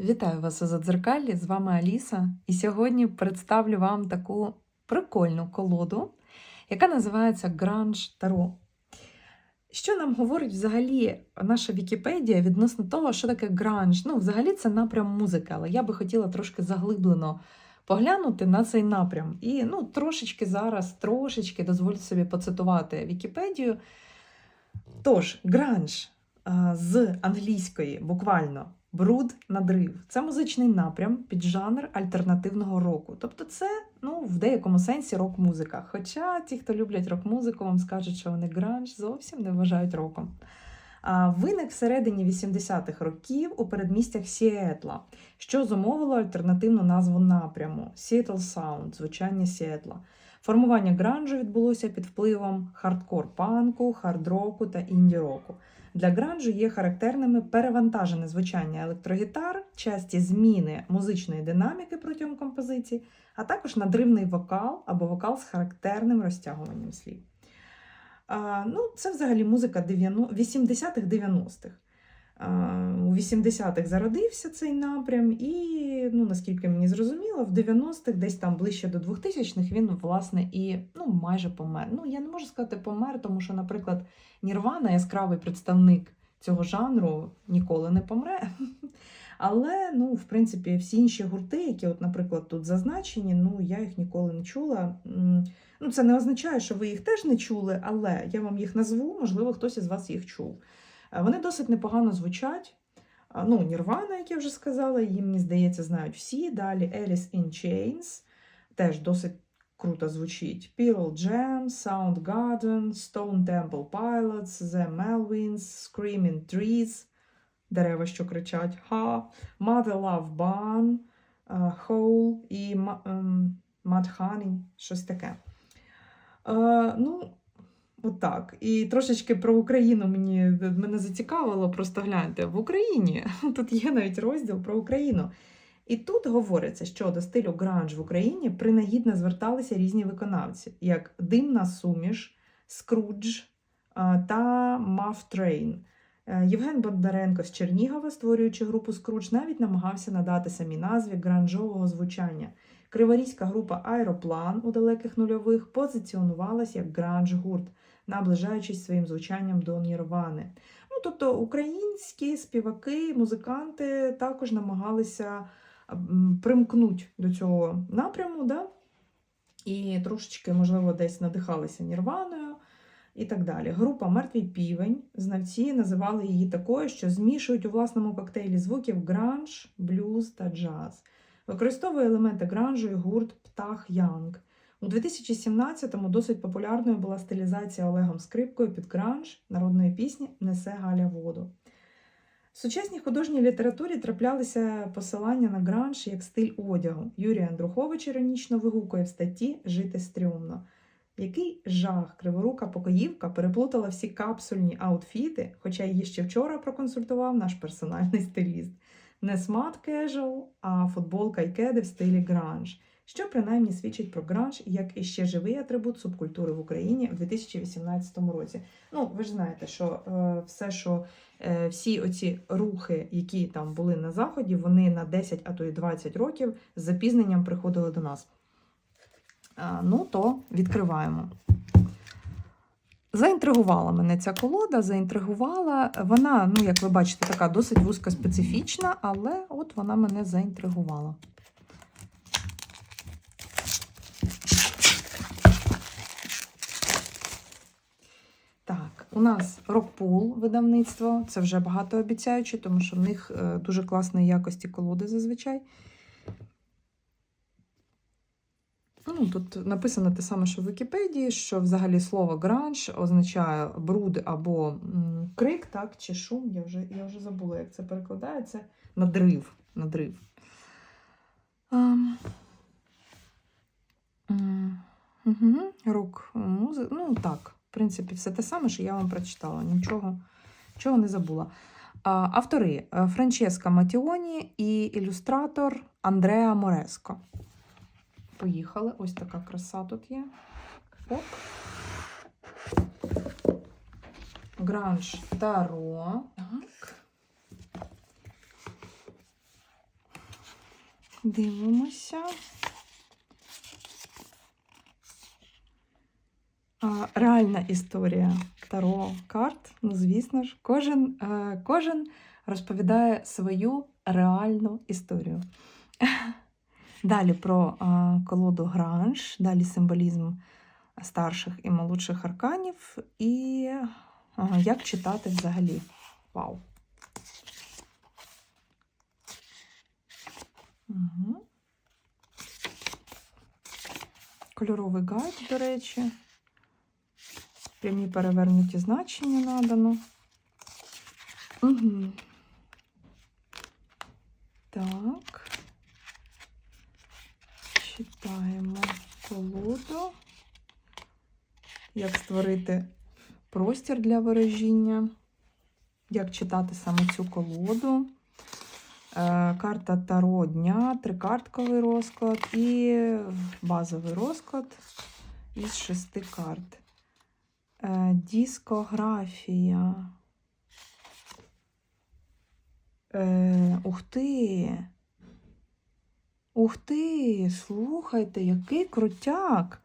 Вітаю вас у Задзеркалі, з вами Аліса. І сьогодні представлю вам таку прикольну колоду, яка називається Гранж Таро. Що нам говорить взагалі наша Вікіпедія відносно того, що таке гранж? Ну, взагалі це напрям музики, але я би хотіла трошки заглиблено поглянути на цей напрям. І ну, трошечки зараз, трошечки дозвольте собі поцитувати Вікіпедію. Тож, гранж з англійської буквально бруд надрив. Це музичний напрям під жанр альтернативного року. Тобто, це ну, в деякому сенсі рок-музика. Хоча ті, хто люблять рок-музику, вам скажуть, що вони гранж зовсім не вважають роком. А, Виник всередині 80-х років у передмістях Сіетла, що зумовило альтернативну назву напряму Seattle Sound, звучання Сіетла. Формування гранжу відбулося під впливом хардкор-панку, хард-року та інді-року. Для гранжу є характерними перевантажене звучання електрогітар, часті зміни музичної динаміки протягом композиції, а також надривний вокал або вокал з характерним розтягуванням слів. А, ну, це взагалі музика 80-х 90-х. У 80-х зародився цей напрям, і, ну, наскільки мені зрозуміло, в 90-х, десь там ближче до 2000-х, він, власне, і ну, майже помер. Ну, я не можу сказати помер, тому що, наприклад, Нірвана, яскравий представник цього жанру, ніколи не помре. Але, ну, в принципі, всі інші гурти, які, от, наприклад, тут зазначені, ну, я їх ніколи не чула. Ну, Це не означає, що ви їх теж не чули, але я вам їх назву, можливо, хтось із вас їх чув. Вони досить непогано звучать. Ну, Нірвана, як я вже сказала, її, мені здається, знають всі. Далі Alice in Chains теж досить круто звучить. Pearl Jam, Soundgarden, Stone Temple Pilots, The Melvins, Screaming Trees, дерева, що кричать, Ха, Mother Love Band, Hole і Mad Honey, щось таке. Ну, Отак. І трошечки про Україну мені мене зацікавило, просто гляньте, в Україні тут є навіть розділ про Україну. І тут говориться, що до стилю гранж в Україні принагідно зверталися різні виконавці, як Димна Суміш, Скрудж та Мафтрейн. Євген Бондаренко з Чернігова, створюючи групу Скрудж, навіть намагався надати самій назві гранжового звучання. Криворізька група Аероплан у далеких нульових позиціонувалася як гранж-гурт, наближаючись своїм звучанням до Нірвани. Ну, тобто українські співаки, музиканти також намагалися примкнути до цього напряму, да? і трошечки, можливо, десь надихалися Нірваною. І так далі. Група Мертвий півень. Знавці називали її такою, що змішують у власному коктейлі звуків гранж, блюз та джаз. Використовує елементи гранжу і гурт Птах Янг. У 2017-му досить популярною була стилізація Олегом Скрипкою під гранж народної пісні Несе Галя воду. В сучасній художній літературі траплялися посилання на гранж як стиль одягу. Юрій Андрухович іронічно вигукує в статті Жити стрьомно. Який жах, криворука покоївка переплутала всі капсульні аутфіти, хоча її ще вчора проконсультував наш персональний стиліст. Не смат casual, а футболка і кеди в стилі гранж що принаймні свідчить про гранж як іще живий атрибут субкультури в Україні в 2018 році. Ну, ви ж знаєте, що е, все, що е, всі оці рухи, які там були на заході, вони на 10, а то й 20 років з запізненням приходили до нас. А, ну, то відкриваємо. Заінтригувала мене ця колода, заінтригувала. Вона, ну, як ви бачите, така досить вузькоспецифічна, але от вона мене заінтригувала. У нас Рокпул видавництво, це вже багато обіцяючи, тому що в них е, дуже класної якості колоди зазвичай. Ну, Тут написано те саме, що в Вікіпедії, що взагалі слово гранж означає бруд або крик, так, чи шум. Я вже я вже забула, як це перекладається. Надрив. надрив. А, Рок, музика. Ну, так. Принципі, все те саме, що я вам прочитала. Нічого, нічого не забула. Автори е, Франческа Матіоні і ілюстратор Андреа Мореско. Поїхали. Ось така краса тут є. Оп. Гранж Таро. Так. Дивимося. Реальна історія Таро карт. Ну, звісно ж, кожен, е, кожен розповідає свою реальну історію. Далі про е, колоду Гранж, далі символізм старших і молодших арканів, і е, як читати взагалі. Вау! Угу. Кольоровий гайд, до речі. Прямі перевернуті значення надано. Угу. Так. Читаємо колоду. Як створити простір для ворожіння. Як читати саме цю колоду. Е, Карта Таро дня, трикартковий розклад і базовий розклад із шести карт. Е, Дискографія. Е, Ух ти! Ух ти! Слухайте, який крутяк!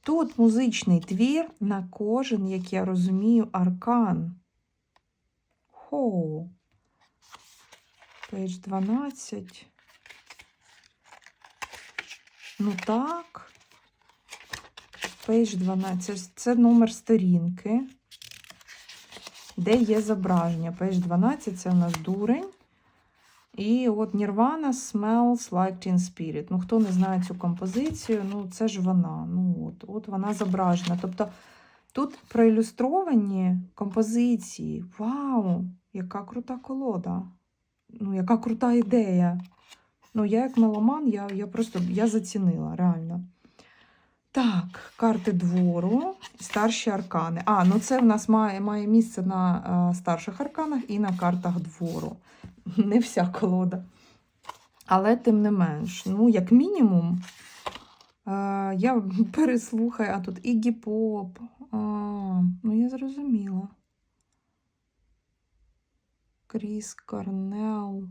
Тут музичний твір на кожен, як я розумію, аркан. Хоу! Пейдж 12. Ну так. Пейдж 12. Це, номер сторінки, де є зображення. Пейдж 12 це у нас дурень. І от Nirvana Smells Like Teen Spirit. Ну, хто не знає цю композицію, ну це ж вона. Ну, от, от вона зображена. Тобто тут проілюстровані композиції. Вау! Яка крута колода! ну, яка крута ідея. Ну, я як меломан, я, я просто я зацінила, реально. Так, карти двору, старші аркани. А, ну це в нас має має місце на а, старших арканах і на картах двору. Не вся колода. Але, тим не менш, ну, як мінімум, а, я переслухаю, а тут Ігі Поп. А, ну, я зрозуміла. Кріс Корнел.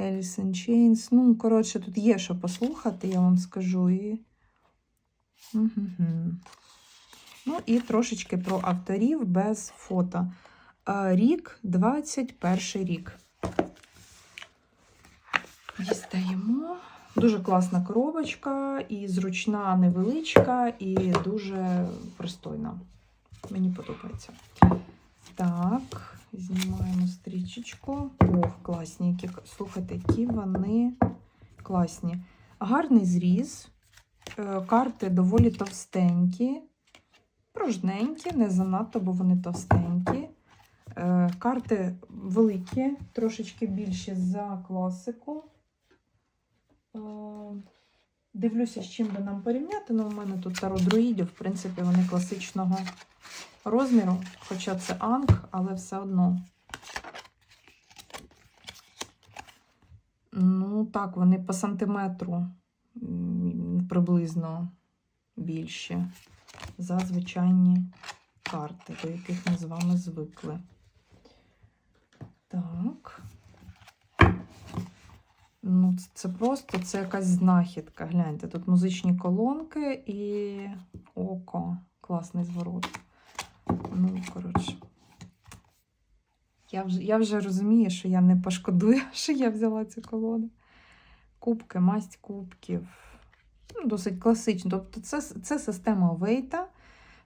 Alice in Chains. Ну, коротше, тут є що послухати, я вам скажу. І... Ну, і трошечки про авторів без фото. Рік 21 рік. Дістаємо. Дуже класна коробочка, і зручна, невеличка, і дуже пристойна. Мені подобається. Так, знімаємо стрічечку. Ох, класні, які, слухайте, які вони класні. Гарний зріз. Е, Карти доволі товстенькі, пружненькі, не занадто, бо вони товстенькі. Е, Карти великі, трошечки більші за класику. Дивлюся, з чим би нам порівняти. Ну, у мене тут таро друїдів, в принципі, вони класичного розміру, хоча це анг, але все одно. Ну, так, вони по сантиметру приблизно більші за звичайні карти, до яких ми з вами звикли. Так. Ну, це- просто це якась знахідка. Гляньте, тут музичні колонки і око. Класний зворот. Ну, коротше. Я вже, я вже розумію, що я не пошкодую, що я взяла цю колоду. Кубки, масть кубків. Ну, досить класично. Тобто, це, це система Вейта.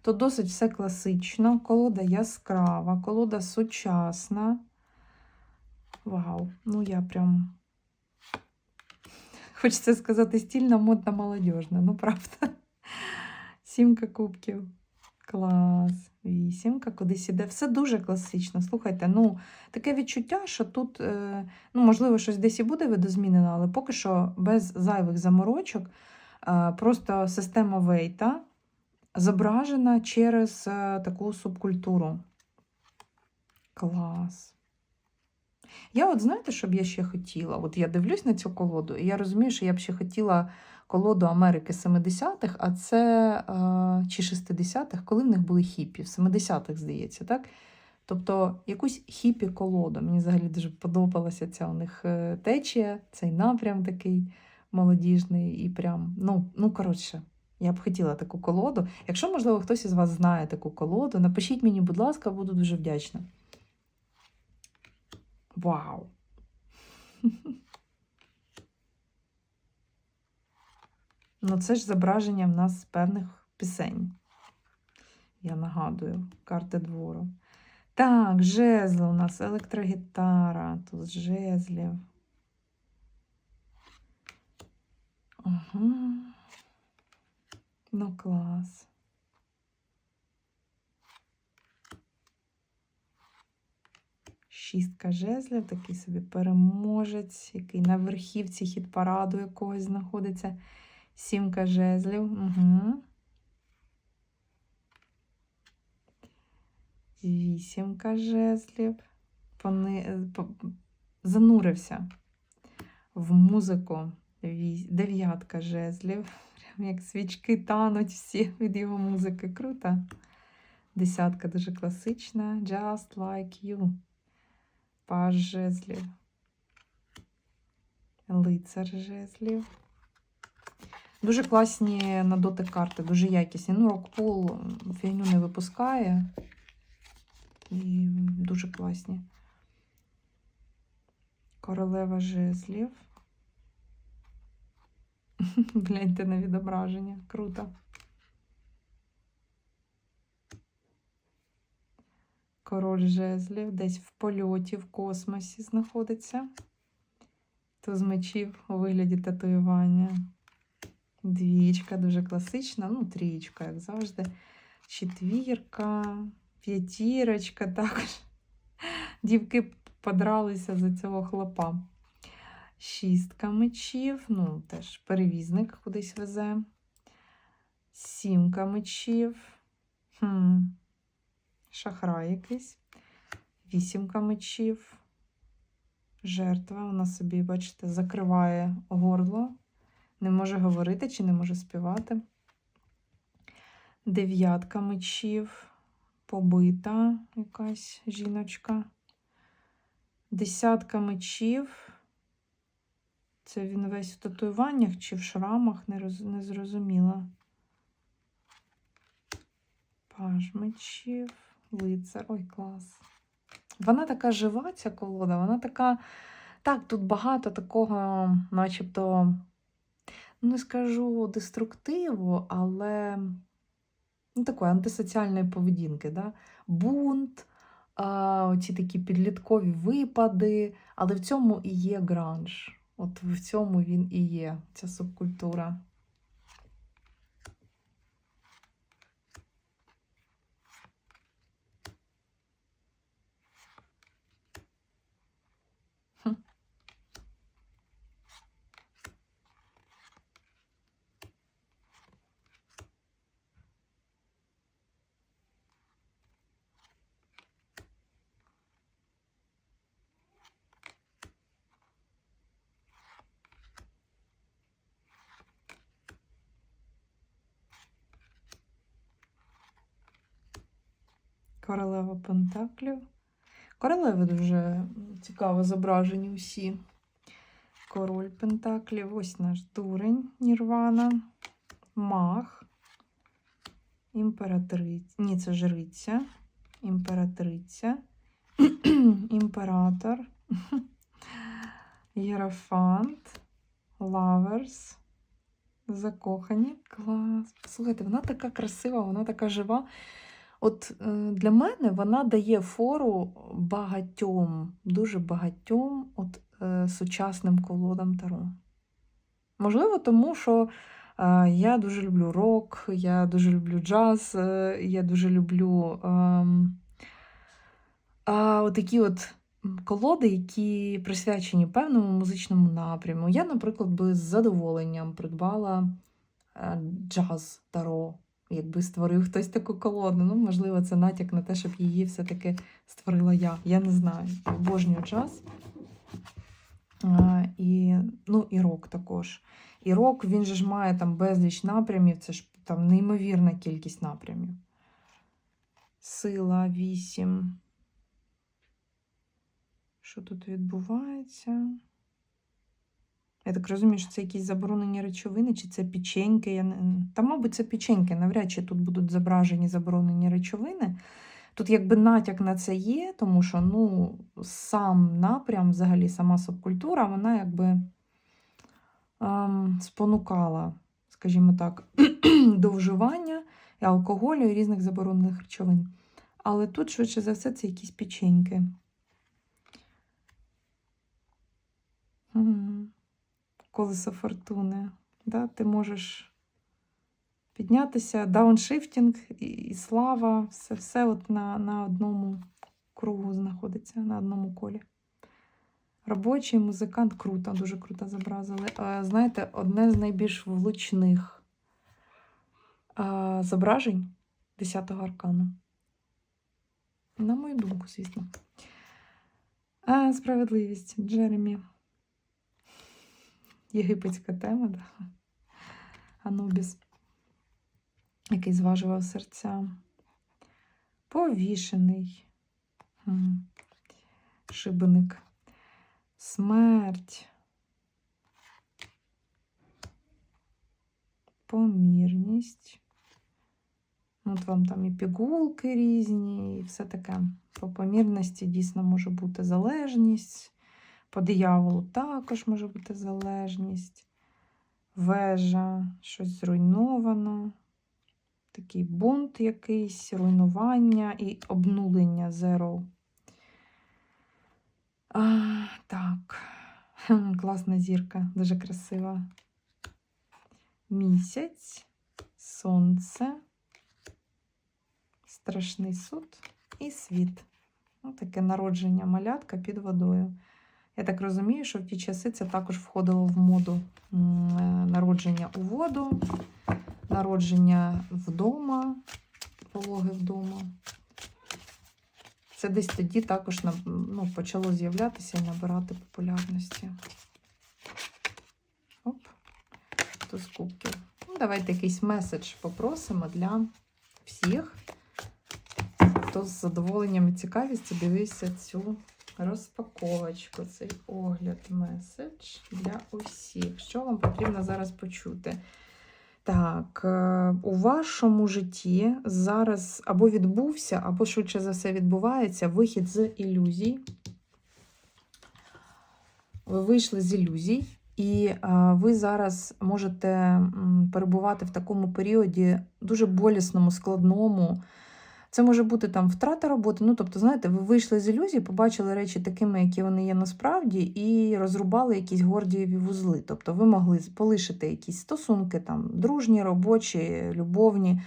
То досить все класично. Колода яскрава, колода сучасна. Вау, ну я прям. Хочеться сказати, стільна, модна, молодіжна. Ну, правда. Сімка кубків. Клас. Вісімка, кудись іде. Все дуже класично. Слухайте, ну, таке відчуття, що тут, е, ну, можливо, щось десь і буде видозмінено, але поки що без зайвих заморочок. Е, просто система Вейта зображена через е, таку субкультуру. Клас. Я от знаєте, що б я ще хотіла? От я дивлюсь на цю колоду, і я розумію, що я б ще хотіла колоду Америки 70-х, а це чи 60-х, коли в них були хіпі, в 70-х, здається, так? Тобто якусь хіпі-колоду. Мені взагалі дуже подобалася ця у них е, течія, цей напрям такий молодіжний і прям. Ну, ну коротше, я б хотіла таку колоду. Якщо, можливо, хтось із вас знає таку колоду, напишіть мені, будь ласка, буду дуже вдячна. Вау! Ну, це ж зображення в нас певних пісень. Я нагадую, карти двору. Так, жезли у нас електрогітара, тут жезлів. Ага. Ну, клас. Шістка жезлів, такий собі переможець, який на верхівці хід параду якогось знаходиться. Сімка жезлів. Угу. Вісімка жезлів. Пони... е, Занурився в музику. Дев'ятка жезлів. Прям як свічки тануть всі від його музики. Круто. Десятка дуже класична. Just like you. Паж жезлів. Лицар жезлів. Дуже класні на дотик карти, дуже якісні. Ну, Рокпул фігню не випускає. І дуже класні. Королева жезлів. Гляньте на відображення. Круто. Король жезлів десь в польоті, в космосі знаходиться. Туз мечів у вигляді татуювання. Двічка дуже класична, ну, трієчка, як завжди. Четвірка, п'ятірочка також. Дівки подралися за цього хлопа. Шістка мечів, ну, теж перевізник кудись везе. Сімка мечів. Хм. Шахрай якийсь. Вісімка мечів. Жертва. Вона собі, бачите, закриває горло. Не може говорити чи не може співати. Дев'ятка мечів. Побита якась жіночка. Десятка мечів. Це він весь в татуюваннях чи в шрамах, не, роз... не зрозуміла. Паж мечів, лицар. Ой, клас. Вона така жива, ця колода, вона така. Так, тут багато такого, начебто, не скажу деструктиву, але ну, такої антисоціальної поведінки. Да? Бунт, а, оці такі підліткові випади, але в цьому і є гранж. От в цьому він і є, ця субкультура. Хм. Королева Пентаклів. Королеви дуже цікаво зображені усі. Король Пентаклів, ось наш дурень Нірвана, маг, імператриця. Ні, це жриця, імператриця, імператор, Єрофант, Лаверс. Закохані. Клас. Слухайте, вона така красива, вона така жива. От е, для мене вона дає фору багатьом, дуже багатьом от, е, сучасним колодам Таро. Можливо, тому що е, я дуже люблю рок, я дуже люблю джаз, я дуже люблю ем, а, отакі от колоди, які присвячені певному музичному напряму. Я, наприклад, би з задоволенням придбала джаз Таро. Якби створив хтось таку колоду. Ну, можливо, це натяк на те, щоб її все-таки створила я. Я не знаю. Обожнюю джаз. А, і, ну, і рок також. І рок, він же ж має там безліч напрямів, це ж там неймовірна кількість напрямів. Сила 8. Що тут відбувається? Я так розумію, що це якісь заборонені речовини, чи це печеньки. Я не... Та, мабуть, це печеньки. Навряд чи тут будуть зображені заборонені речовини. Тут якби натяк на це є, тому що ну, сам напрям, взагалі сама субкультура, вона якби ем, спонукала, скажімо так, до вживання і алкоголю і різних заборонених речовин. Але тут, швидше за все, це якісь печеньки. Мгм. Колесо фортуни. Да? Ти можеш піднятися, дауншифтінг і, і слава, все, все от на, на одному кругу знаходиться, на одному колі. Робочий музикант круто, дуже круто зобразили. Знаєте, одне з найбільш влучних зображень 10-го аркану. На мою думку, звісно. Справедливість, Джеремі. Єгипетська тема, да. Анубіс, який зважував серця. Повішений. Шибеник. Смерть. Помірність. От вам там і пігулки різні, і все таке. По помірності дійсно може бути залежність. По дияволу також може бути залежність. Вежа, щось зруйновано. Такий бунт якийсь, руйнування і обнулення зеро. А, так. Класна зірка, дуже красива. Місяць, сонце, страшний суд і світ. Ну, таке народження малятка під водою. Я так розумію, що в ті часи це також входило в моду е, народження у воду, народження вдома, пологи вдома. Це десь тоді також ну, почало з'являтися і набирати популярності. Оп, туз кубків. Ну, давайте якийсь меседж попросимо для всіх, хто з задоволенням і цікавістю дивився цю розпаковочку, цей огляд, меседж для усіх. Що вам потрібно зараз почути? Так, е, у вашому житті зараз або відбувся, або швидше за все відбувається вихід з ілюзій. Ви вийшли з ілюзій, і е, ви зараз можете перебувати в такому періоді дуже болісному, складному. Це може бути там втрата роботи. Ну, тобто, знаєте, ви вийшли з ілюзії, побачили речі такими, які вони є насправді, і розрубали якісь гордієві вузли. Тобто ви могли полишити якісь стосунки, там, дружні, робочі, любовні,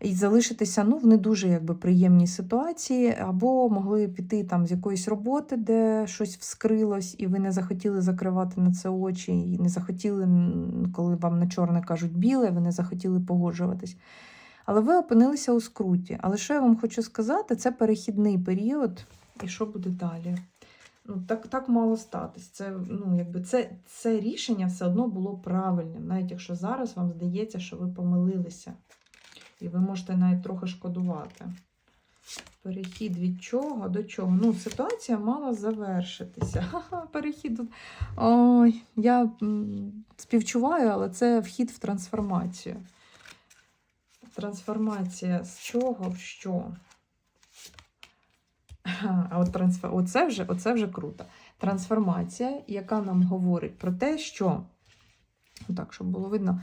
і залишитися ну, в не дуже якби, приємній ситуації, або могли піти там з якоїсь роботи, де щось вскрилось, і ви не захотіли закривати на це очі, і не захотіли, коли вам на чорне кажуть біле, ви не захотіли погоджуватись. Але ви опинилися у скруті. Але що я вам хочу сказати, це перехідний період, і що буде далі? Ну, так, так мало статись. Це, ну, якби це, це рішення все одно було правильним, навіть якщо зараз вам здається, що ви помилилися. І ви можете навіть трохи шкодувати. Перехід від чого до чого? Ну, ситуація мала завершитися. Ха-ха, перехід. Ой, я співчуваю, але це вхід в трансформацію. Трансформація з чого в що? А от трансфер... оце, вже, оце вже круто. Трансформація, яка нам говорить про те, що, так, щоб було видно,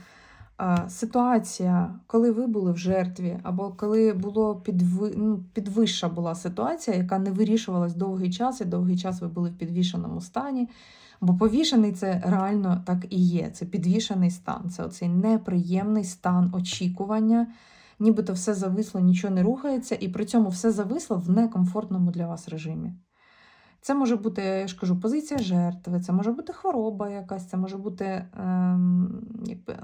ситуація, коли ви були в жертві, або коли було підви... ну, підвища була ситуація, яка не вирішувалась довгий час, і довгий час ви були в підвішеному стані. Бо повішений це реально так і є. Це підвішений стан. Це оцей неприємний стан очікування, нібито все зависло, нічого не рухається, і при цьому все зависло в некомфортному для вас режимі. Це може бути, я ж кажу, позиція жертви, це може бути хвороба якась, це може бути ем, якби,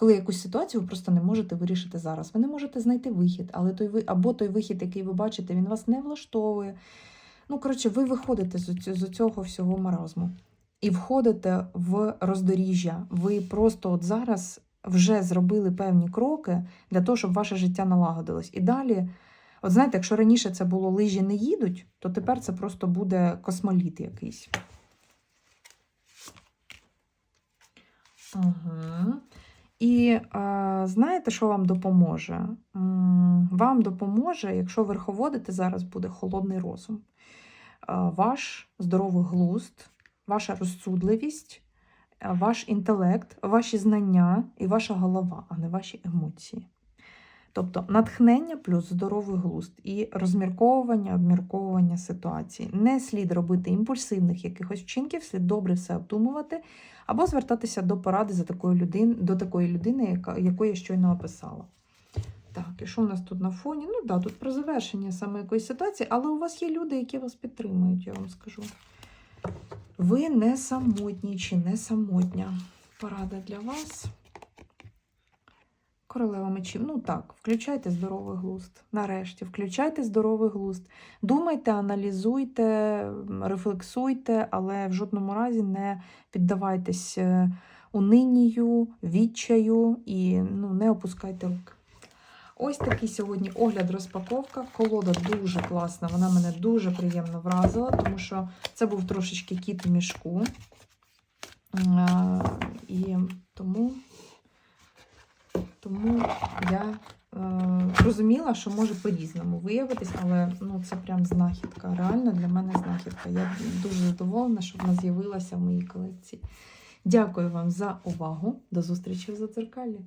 коли якусь ситуацію ви просто не можете вирішити зараз. Ви не можете знайти вихід, але той ви або той вихід, який ви бачите, він вас не влаштовує. Ну, коротше, ви виходите з, цього всього маразму і входите в роздоріжжя. Ви просто от зараз вже зробили певні кроки для того, щоб ваше життя налагодилось. І далі От знаєте, якщо раніше це було лижі не їдуть, то тепер це просто буде космоліт якийсь. Угу. І знаєте, що вам допоможе? Вам допоможе, якщо верховодити, зараз буде холодний розум. Ваш здоровий глузд, ваша розсудливість, ваш інтелект, ваші знання і ваша голова, а не ваші емоції. Тобто натхнення плюс здоровий глузд і розмірковування, обмірковування ситуації. Не слід робити імпульсивних якихось вчинків, слід добре все обдумувати, або звертатися до поради за такою людин, до такої людини, яка, яку я щойно описала. Так, і що в нас тут на фоні? Ну да, тут про завершення саме якоїсь ситуації, але у вас є люди, які вас підтримують, я вам скажу. Ви не самотні чи не самотня. Порада для вас. Королева мечів. Ну так, включайте здоровий глузд. Нарешті, включайте здоровий глузд. Думайте, аналізуйте, рефлексуйте, але в жодному разі не піддавайтесь е, унинію, відчаю і ну, не опускайте руки. Ось такий сьогодні огляд розпаковка. Колода дуже класна, вона мене дуже приємно вразила, тому що це був трошечки кіт в мішку. Е, І тому, тому я е, розуміла, що може по-різному виявитись, але ну, це прям знахідка. Реально для мене знахідка. Я дуже задоволена, що вона з'явилася в моїй колекції. Дякую вам за увагу. До зустрічі в Зацеркалі.